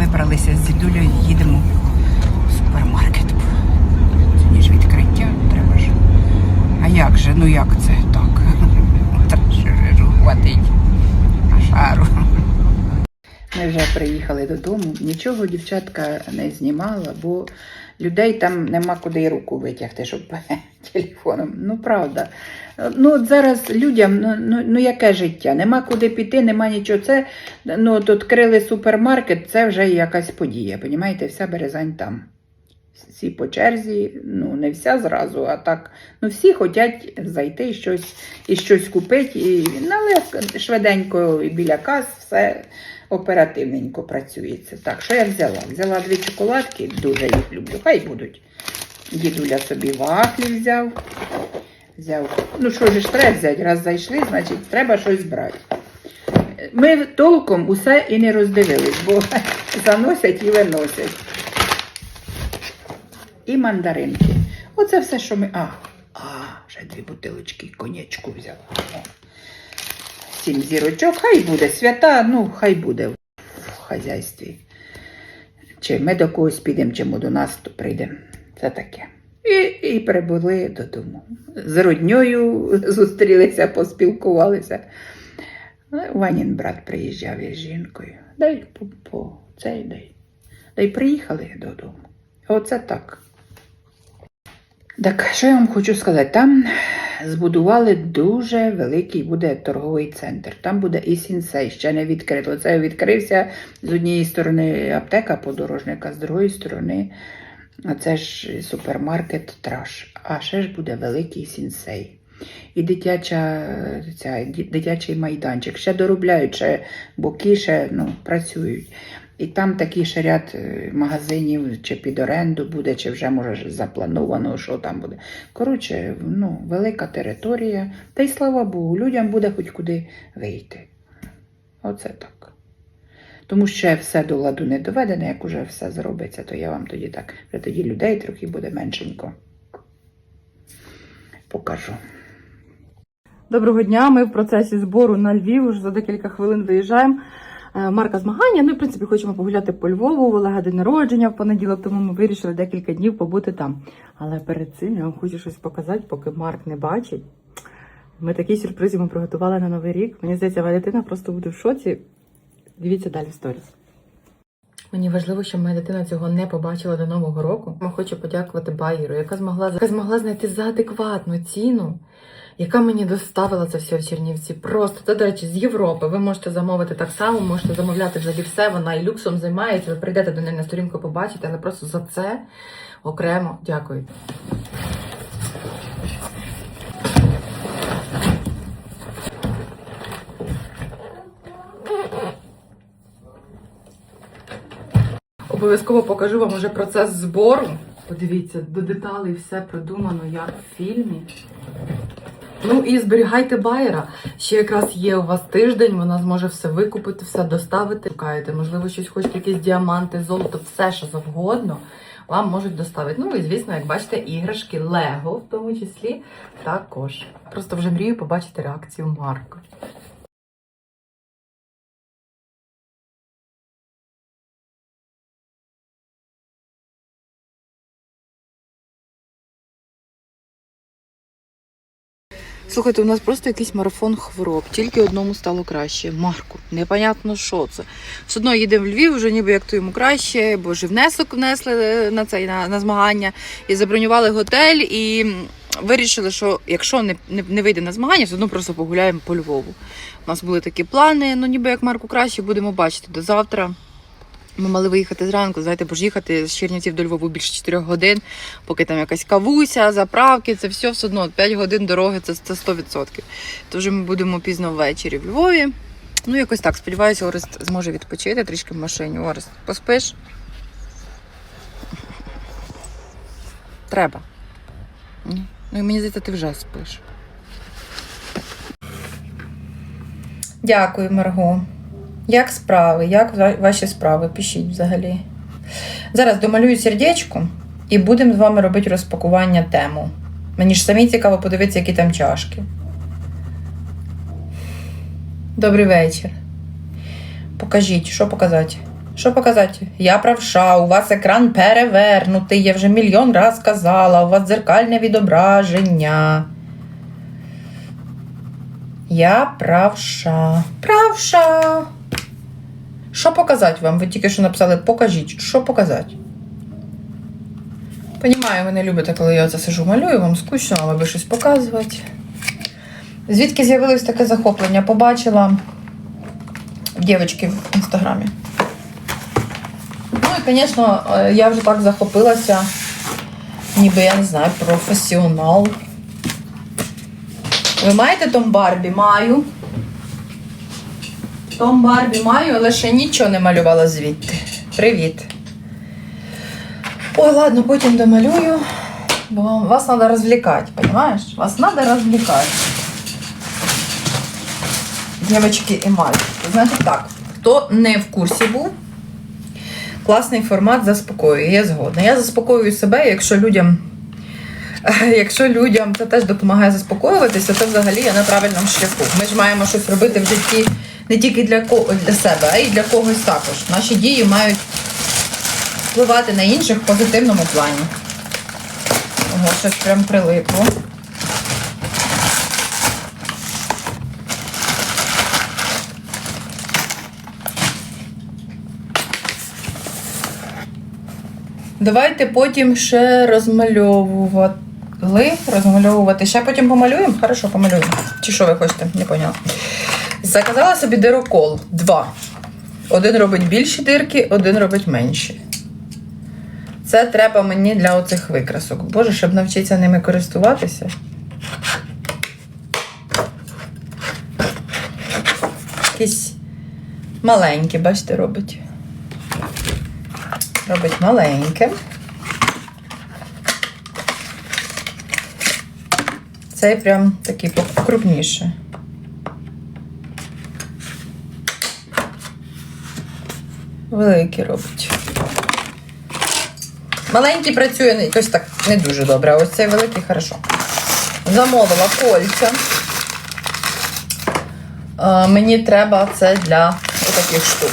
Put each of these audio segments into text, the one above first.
вибралися з дідулею, їдемо в супермаркет. Це ж відкриття, треба ж. А як же? Ну як це так? Треба хватить. Шару. Ми вже приїхали додому. Нічого дівчатка не знімала, бо людей там нема куди й руку витягти, щоб телефоном. Ну, правда. Ну, от зараз людям, ну, ну, ну яке життя? Нема куди піти, нема нічого. Це, ну, от відкрили супермаркет, це вже якась подія. Понімаєте, вся березань там. Всі по черзі, ну не вся зразу, а так. Ну всі хочуть зайти і щось, і щось купити. І, ну, але швиденько і біля кас все оперативненько працюється. Так, що я взяла? Взяла дві шоколадки, дуже їх люблю. Хай будуть. Дідуля собі вафлі взяв. Взяв. Ну що ж треба взяти? Раз зайшли, значить треба щось брати. Ми толком усе і не роздивились, бо заносять і виносять. І мандаринки. Оце все, що ми. А, а, ще дві бутилочки конячку взяла. Сім зірочок, хай буде. Свята, ну, хай буде в хазяйстві. Чи ми до когось підемо, чи ми до нас то прийдемо. Це таке. І, і прибули додому. З родньою зустрілися, поспілкувалися. Ну, Ванін брат приїжджав із жінкою. Дай по, по цей дай. Та й приїхали додому. Оце так. Так, що я вам хочу сказати? Там збудували дуже великий буде торговий центр. Там буде і сінсей, ще не відкрито. Це відкрився з однієї сторони аптека подорожника, з другої сторони, а це ж супермаркет траш. А ще ж буде великий сінсей. І дитяча, ця, дитячий майданчик. Ще доробляють, ще боки ще ну, працюють. І там такий ще ряд е, магазинів, чи під оренду буде, чи вже може заплановано, що там буде. Коротше, ну, велика територія. Та й слава Богу, людям буде хоч куди вийти. Оце так. Тому що все до ладу не доведене, як уже все зробиться, то я вам тоді так, вже тоді людей трохи буде меншенько. Покажу. Доброго дня. Ми в процесі збору на Львів. Уже за декілька хвилин виїжджаємо. Е, Марка змагання. Ну, в принципі, хочемо погуляти по Львову. Олега день народження в понеділок, тому ми вирішили декілька днів побути там. Але перед цим я вам хочу щось показати, поки Марк не бачить. Ми такий сюрприз йому приготували на Новий рік. Мені здається, моя дитина просто буде в шоці. Дивіться далі в сторіс. Мені важливо, щоб моя дитина цього не побачила до нового року. Я хочу подякувати Байеру, яка змогла яка змогла знайти за адекватну ціну, яка мені доставила це все в Чернівці. Просто це, до речі, з Європи. Ви можете замовити так само, можете замовляти взагалі все. Вона і люксом займається. Ви прийдете до неї на сторінку, побачите, але просто за це окремо дякую. Обов'язково покажу вам уже процес збору. Подивіться, до деталей все продумано, як в фільмі. Ну і зберігайте байера. Ще якраз є у вас тиждень, вона зможе все викупити, все доставити. Шукаєте, можливо, щось хочете, якісь діаманти, золото, все що завгодно. Вам можуть доставити. Ну і звісно, як бачите, іграшки Лего, в тому числі, також. Просто вже мрію побачити реакцію Марка. Слухайте, у нас просто якийсь марафон хвороб. Тільки одному стало краще. Марку, непонятно, що це. Все одно їдемо в Львів, вже ніби як то йому краще, бо і внесок внесли е, на цей на, на змагання і забронювали готель. І вирішили, що якщо не, не, не вийде на змагання, все одно просто погуляємо по Львову. У нас були такі плани. Ну ніби як Марку краще, будемо бачити до завтра. Ми мали виїхати зранку, знаєте, бо ж їхати з Чернівців до Львову більше 4 годин, поки там якась кавуся, заправки, це все все одно 5 годин дороги це, це 100%. Тож ми будемо пізно ввечері в Львові. Ну, якось так. Сподіваюся, Орест зможе відпочити трішки в машині. Орест, поспиш? Треба. Ну і мені здається, ти вже спиш. Дякую, Марго. Як справи? Як ваші справи? Пишіть взагалі. Зараз домалюю сердечко і будемо з вами робити розпакування тему. Мені ж самі цікаво подивитися, які там чашки. Добрий вечір. Покажіть, що показати? Що показати? Я правша, у вас екран перевернутий, я вже мільйон раз казала, у вас дзеркальне відображення. Я правша. Правша. Що показати вам? Ви тільки що написали покажіть. Що показати? Понімаю, ви не любите, коли я оце сижу малюю, вам скучно, але ви щось показувати. Звідки з'явилось таке захоплення? Побачила в дівчинки в інстаграмі. Ну і, звісно, е, я вже так захопилася, ніби я не знаю, професіонал. Ви маєте Том Барбі? Маю. Том Барбі маю, але ще нічого не малювала звідти. Привіт. Ой, ладно, потім домалюю, бо вас треба розвлікати, понимаешь? Вас треба розвлікати. Дівчатки і мальчики. Значить так, хто не в курсі був, класний формат заспокоює, я згодна. Я заспокоюю себе, якщо людям. Якщо людям це теж допомагає заспокоюватися, то взагалі я на правильному шляху. Ми ж маємо щось робити в житті не тільки для для себе, а й для когось також. Наші дії мають впливати на інших в позитивному плані. Ого, щось прям прилипло. Давайте потім ще розмальовувати. Розмальовувати. Ще потім помалюємо? Хорошо, помалюємо. Чи що ви хочете? Не поняла. Заказала собі дирокол. Два. Один робить більші дирки, один робить менші. Це треба мені для оцих викрасок. Боже, щоб навчитися ними користуватися. Якісь маленькі, бачите, робить. Робить маленьке. Цей прям такий покрупніше. Великий робить. Маленький працює якось так не дуже добре, а ось цей великий хорошо. Замовила кольця. Мені треба це для таких штук.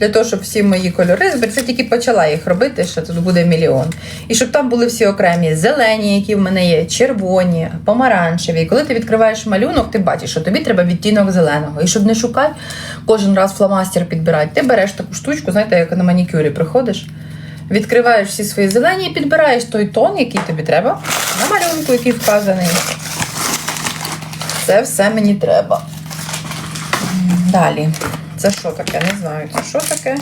Для того, щоб всі мої кольори зберегти, це тільки почала їх робити, що тут буде мільйон. І щоб там були всі окремі зелені, які в мене є, червоні, помаранчеві. І коли ти відкриваєш малюнок, ти бачиш, що тобі треба відтінок зеленого. І щоб не шукати, кожен раз фломастер підбирати, ти береш таку штучку, знаєте, як на манікюрі приходиш, відкриваєш всі свої зелені і підбираєш той тон, який тобі треба, на малюнку, який вказаний. Це все мені треба. Далі. Це що таке? Не знаю, це що таке.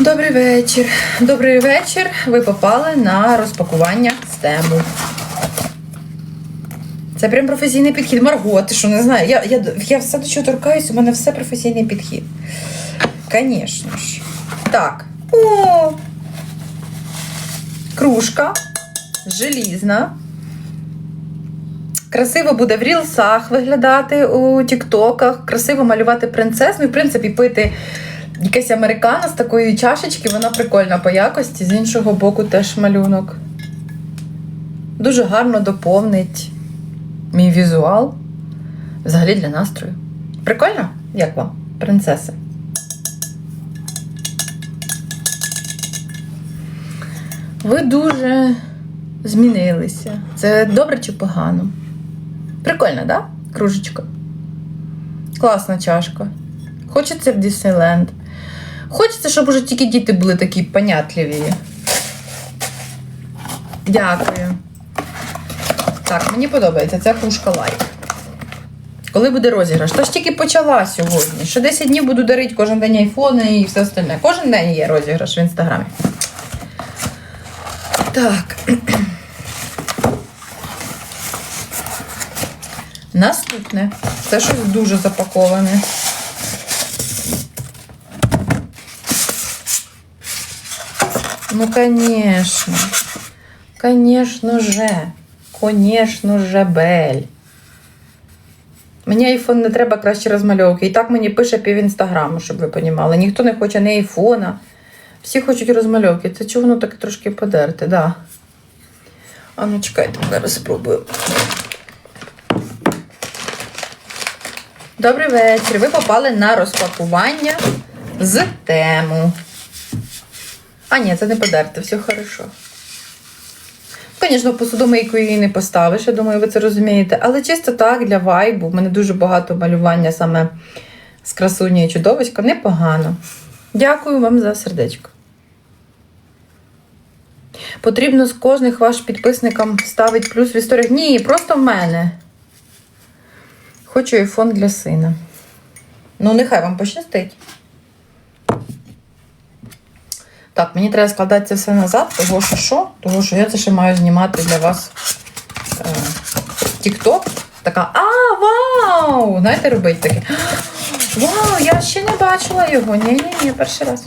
Добрий вечір. Добрий вечір. Ви попали на розпакування стему. Це прям професійний підхід. Марго, ти що не знаю? Я, я, я все до чого торкаюсь, у мене все професійний підхід. Звісно ж. Так. О! Кружка. Желізна. Красиво буде в рілсах виглядати у тіктоках, красиво малювати принцес. Ну, в принципі, пити якесь американо з такої чашечки, вона прикольна по якості, з іншого боку теж малюнок. Дуже гарно доповнить мій візуал. Взагалі для настрою. Прикольно? Як вам, принцеси? Ви дуже змінилися. Це добре чи погано? Прикольно, да? Кружечка. Класна чашка. Хочеться в Діснейленд. Хочеться, щоб уже тільки діти були такі понятливі. Дякую. Так, мені подобається ця кружка лайк. Коли буде розіграш? Та ж тільки почала сьогодні. Ще 10 днів буду дарити кожен день айфони і все остальне. Кожен день є розіграш в інстаграмі. Так. Наступне. Це щось дуже запаковане. Ну, конечно. Конечно же. Конечно же, Бель. Мені айфон не треба краще розмальовки. І так мені пише пів інстаграму, щоб ви понімали. Ніхто не хоче ні айфона. Всі хочуть розмальовки. Це чого воно таке трошки подерте, да. А ну чекайте, зараз спробую. Добрий вечір. Ви попали на розпакування з тему. А, ні, це не подерте, все хорошо. Звісно, посудомийку її не поставиш, я думаю, ви це розумієте. Але чисто так, для вайбу. В мене дуже багато малювання саме з красуні і чудовисько. Непогано. Дякую вам за сердечко. Потрібно з кожних ваших підписникам ставити плюс в історіях. Ні, просто в мене. Хочу айфон для сина. Ну, нехай вам пощастить. Так, мені треба складати це все назад, того що що? Того що я це ще маю знімати для вас е, TikTok. Така, а, вау! Знаєте, робить таке. Вау, я ще не бачила його. Ні-ні-ні, перший раз.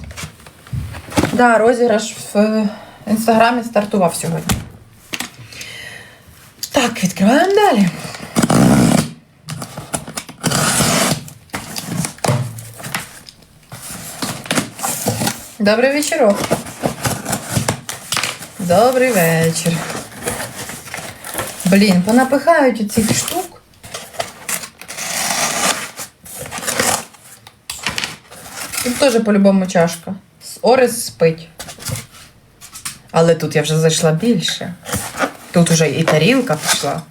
Да, розіграш в е, інстаграмі стартував сьогодні. Так, відкриваємо далі. Добрий вечірок. Добрий вечір. Блін, понапихають у цих штук. Тут теж по-любому чашка. Орес спить. Але тут я вже зайшла більше. Тут вже і тарілка пішла.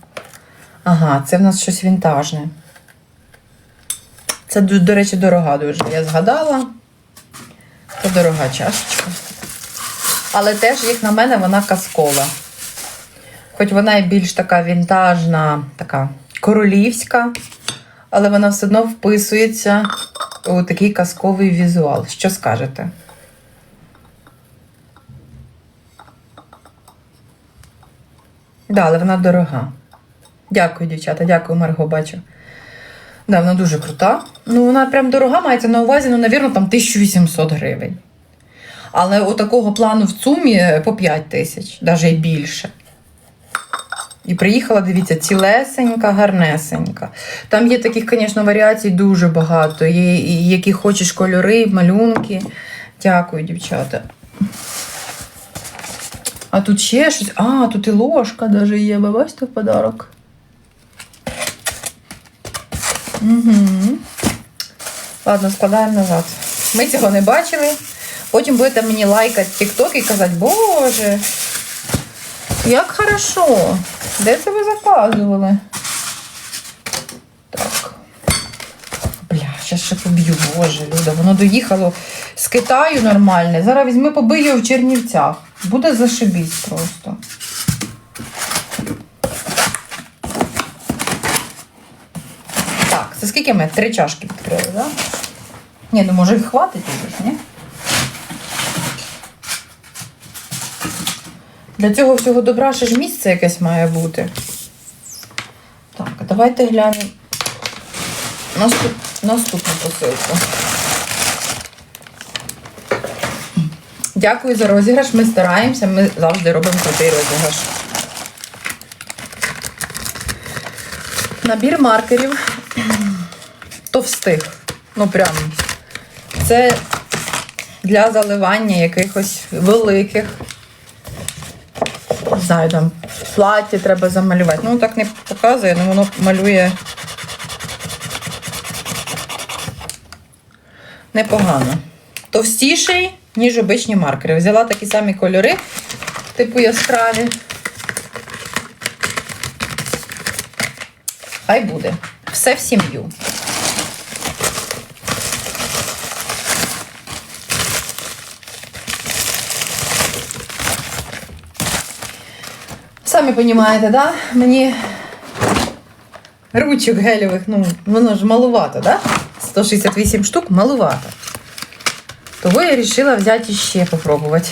Ага, це в нас щось вінтажне. Це, до речі, дорога дуже. Я згадала. Це дорога чашечка. Але теж, як на мене, вона казкова. Хоч вона і більш така вінтажна, така королівська, але вона все одно вписується у такий казковий візуал. Що скажете? Да, але вона дорога. Дякую, дівчата, дякую, Марго, бачу. Да, вона дуже крута. Ну, вона прям дорога, мається на увазі, ну, навірно, там 1800 гривень. Але у такого плану в сумі по 5 тисяч, навіть і більше. І приїхала, дивіться, цілесенька, гарнесенька. Там є таких, звісно, варіацій дуже багато. Є, які хочеш кольори, малюнки. Дякую, дівчата. А тут ще щось. А, тут і ложка навіть є, ви бачите в подарок. Угу. Ладно, складаємо назад. Ми цього не бачили. Потім будете мені лайкати TikTok і казати, боже, як хорошо. Де це ви заказували? Так. Бля, зараз ще поб'ю, боже, Люда. Воно доїхало з Китаю нормальне. Зараз візьми побию в Чернівцях. Буде зашибісь просто. Так, це скільки ми? Три чашки відкрили, так? Да? Ні, ну може і хватить уже ж, ні? Для цього всього добра ще ж місце якесь має бути. Так, давайте глянемо наступ... наступну посилку. Дякую за розіграш. Ми стараємося, ми завжди робимо крутий розіграш. Набір маркерів товстих. Ну прям. Це для заливання якихось великих. Не знаю, там плаття треба замалювати. Ну, так не показує, але воно малює непогано. Товстіший, ніж обичні маркери. Взяла такі самі кольори, типу яскраві. Хай буде. Все в сім'ю. Самі розумієте, да? Мені ручок гелевих, ну, воно ж малувато, да? 168 штук малувато. Того я вирішила взяти ще попробувати.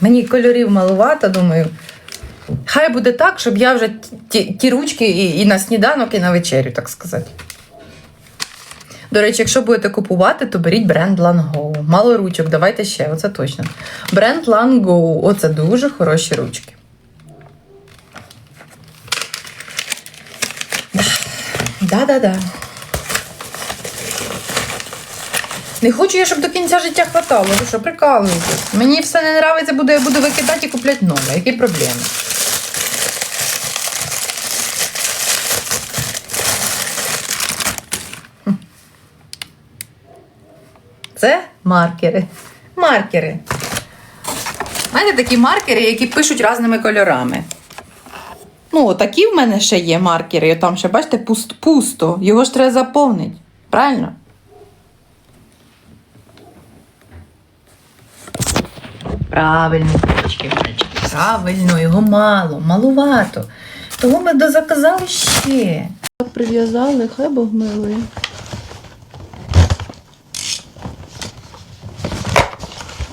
Мені кольорів малувато, думаю. Хай буде так, щоб я вже ті, ті ручки і, і на сніданок, і на вечерю, так сказати. До речі, якщо будете купувати, то беріть бренд Lango. Мало ручок, давайте ще, оце точно. Бренд Lango, оце дуже хороші ручки. Да-да-да. Не хочу я, щоб до кінця життя хватало. Ви що, прикалуєтесь. Мені все не подобається, буду, я буду викидати і купляти нове. Які проблеми? Це маркери. Маркери. Знаєте, такі маркери, які пишуть різними кольорами. Ну, такі в мене ще є маркери. Там ще, бачите, пусто, пусто. Його ж треба заповнити. Правильно? Правильно, дівчатки, правильно, його мало, малувато. Того ми дозаказали ще. Прив'язали, хай Бог милує.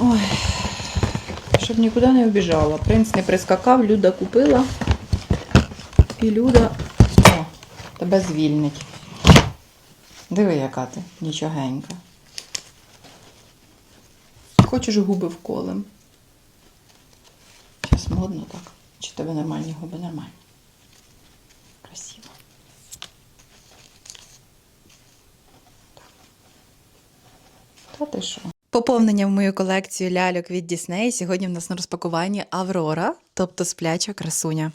Ой, щоб нікуди не обіжала. Принц не прискакав, Люда купила. І Люда о, тебе звільнить. Диви, яка ти, нічогенька. Хочеш губи вколем? Зараз модно так. Чи тебе нормальні губи нормальні? Красиво. Та ти що? Поповнення в мою колекцію ляльок від Дісней. Сьогодні в нас на розпакуванні Аврора, тобто спляча красуня.